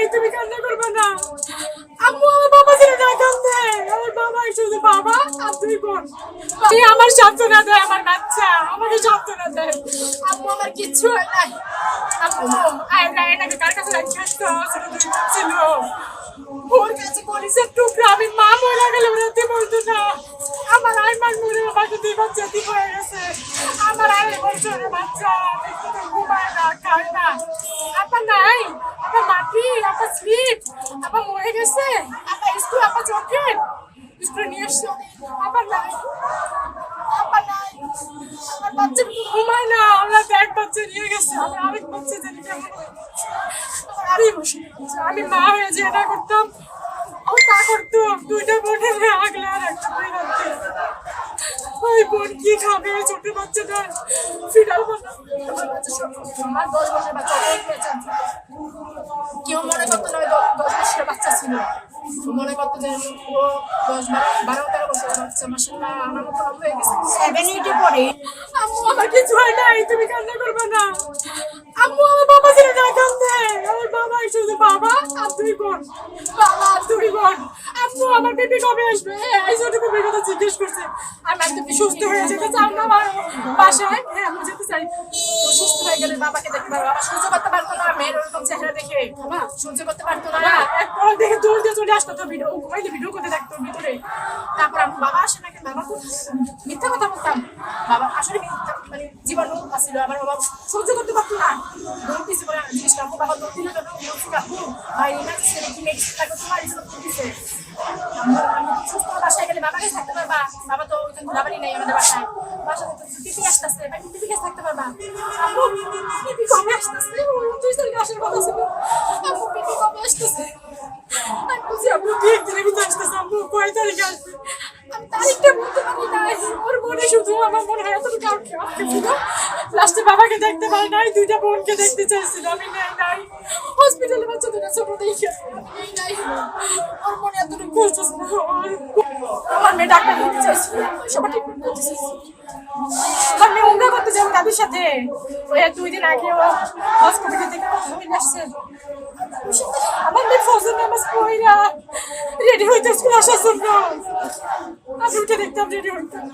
নাই তুমি কান্না করবে না। আম্মু, আমার বাবা ছেড়ে না কান্দে আমার বাবা শুধু বাবা, আর দুই বোন। এই আমার সান্ত্বনা দেয় আমার বাচ্চা। আমাকে সান্ত্বনা দেয় আম্মু, আমার কিচ্ছু হয় নাই। আম্মু আয়না এটাকে কার কাছে রাখি? আসতো ছোট দুই ছিল। ওর কাছে কলিসের টুকরা, আমি মা মরে গেলে ওরাতে বলতো না। আমার আইমান মরে বাকি দুই বাচ্চা ঠিক হয়ে গেছে। আমার আড়াই বছরের বাচ্চা। ঘুমায় না খায় না। আপা নাই। স্লিপ আপা মরে গেছে আপা স্কুল আপা চকেট স্কুলে নিয়ে এসছো আপা নাই আপা নাই আমার বাচ্চা ঘুমায় না আমরা এক বাচ্চা নিয়ে গেছে আমরা আরেক বাচ্চা জানি কেমন আড়াই বছরের আমি মা হয়ে যে এটা করতাম ও তা করতো দুইটা বোনের আগলে আর একটা ওই বোন কি খাবে ছোট বাচ্চাটা ফিডাল বানাবে আমার বাচ্চা সব আমার দশ বছর বাচ্চা। কেউ মনে করতো না দশ বছরের বাচ্চা ছিল। মনে করতো যে ও দশ বারো তেরো বছরের বাচ্চা মাসাল্লাহ আমার মতো হয়ে গেছে। সেভেন আম্মু, আমার কিছু হয় নাই, তুমি কান্না করবে না। আম্মু, আমার বাবা ছেড়ে না, কান্দে। আমার বাবা শুধু বাবা, আর দুই বোন বাবা, আর দুই বোন আম্মু, আমার কবে আসবে? এই ছোট বেবির কথা জিজ্ঞেস করছে। আমি তুমি সুস্থ হয়ে যেতে চাও না বাসায়? হ্যাঁ আমি যেতে চাই। সুস্থ হয়ে গেলে বাবাকে দেখতে পারবে বাবা সহ্য করতে পারতো না মেয়ের ওরকম চেহারা দেখে। বাবা সহ্য করতে পারতো না। একবার দেখে দৌড় দিয়ে চলে আসতো তো ভিডিও ঘুমাইলে ভিডিও করতে দেখতো ভিতরে। তারপর আমি বাবা আসে নাকি বাবা খুব মিথ্যা কথা বলতাম। বাবা আসলে মিথ্যা মানে জীবন ছিল আমার বাবা সহ্য করতে পারতো না। দৌড় দিছে বলে জিনিসটা আমার বাবা দৌড় দিল কেন বলছি কাকু ভাই ইমার্জেন্সি কি মেডিসিন লাগবে তোমার এই সব দিছে সুস্থ বাসায় গেলে বাবাকে থাকতে পারবা। বাবা তো ওই ধুলাবাড়ি নেই আমাদের বাসায়। তো পিপি আসতেছে পারি আমার মনে হয় এতটুকু বাবাকে দেখতে পাই নাই, দুইটা বোনকে দেখতে চাইছিল। আমি নেই, নাই। হসপিটালে আমার মেয়ে ডাক্তার নিতে চাইছিল। সবার ট্রিটমেন্ট করতে চাইছিল। সাথে ওই দুই দিন আগে ও হসপিটালে থেকে ফিরে আসছে। আমার মেয়ে ফজল নামাজ পড়িরা রেডি হইতে স্কুল আসার জন্য। আমি উঠে দেখতাম রেডি হইতাম